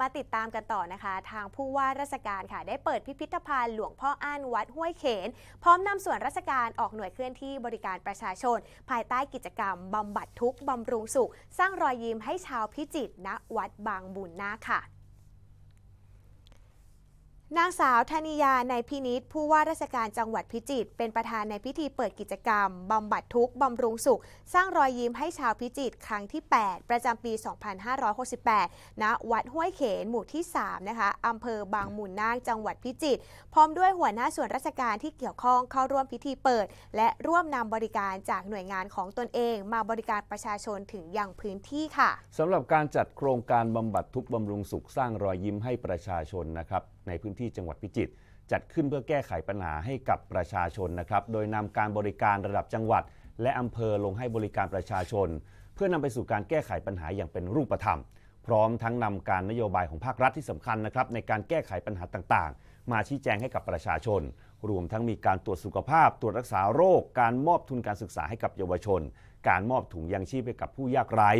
มาติดตามกันต่อนะคะ ทางผู้ว่าราชการค่ะ ได้เปิดพิพิธภัณฑ์หลวงพ่ออ้านวัดห้วยเขน พร้อมนำส่วนราชการออกหน่วยเคลื่อนที่บริการประชาชน ภายใต้กิจกรรมบำบัดทุกข์บำรุงสุข สร้างรอยยิ้มให้ชาวพิจิตรณวัดบางบุญนาคค่ะ นางสาวธนิยาในพินิษผู้ว่าราชการจังหวัดพิจิตรเป็นประธานในพิธีเปิดกิจกรรม บำบัดทุกข์บำรุงสุข สร้างรอยยิ้มให้ชาวพิจิตรครั้งที่ 8 ประจำปี 2568 ณ วัดห้วยเขนหมู่ที่ 3 นะคะอำเภอบางมูลนาคจังหวัดพิจิตรพร้อมด้วยหัวหน้าส่วนราชการที่เกี่ยวข้องเข้าร่วมพิธีเปิด และร่วมนำบริการจากหน่วยงานของตนเอง มาบริการประชาชนถึงยังพื้นที่ค่ะสำหรับการจัดโครงการบำบัดทุกข์บำรุงสุขสร้างรอยยิ้มให้ประชาชนนะครับ ในพื้นที่จังหวัดพิจิตรจัดขึ้นเพื่อแก้ไขปัญหาให้กับประชาชนนะครับ โดยนำการบริการระดับจังหวัด และอำเภอลงให้บริการประชาชน เพื่อนำไปสู่การแก้ไขปัญหาอย่างเป็นรูปธรรม พร้อมทั้งนำการนโยบายของภาครัฐที่สำคัญนะครับในการแก้ไขปัญหาต่างๆ มาชี้แจงให้กับประชาชน รวมทั้งมีการตรวจสุขภาพ ตรวจรักษาโรค การมอบทุนการศึกษาให้กับเยาวชน การมอบถุงยางชีพให้กับผู้ยากไร้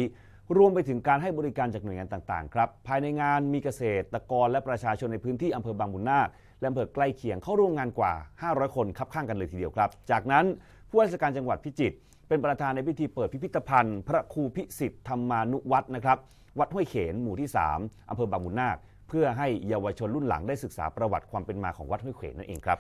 รวมไปถึงการให้บริการจากหน่วยงานต่างๆครับภายในงานมีเกษตรกรและประชาชนในพื้นที่อำเภอบางบุญนาคและอำเภอใกล้เคียงเข้าร่วมงานกว่า 500 คนคับข้างกันเลยทีเดียวครับ จากนั้นผู้ว่าราชการจังหวัดพิจิตรเป็นประธานในพิธีเปิดพิพิธภัณฑ์ พระครูพิสิทธิ์ธรรมานุวัฒน์นะครับวัดห้วยเขนหมู่ที่ 3อำเภอบางบุญนาคเพื่อให้เยาวชนรุ่นหลังได้ศึกษาประวัติความเป็นมาของวัดห้วยเขนนั่นเองครับ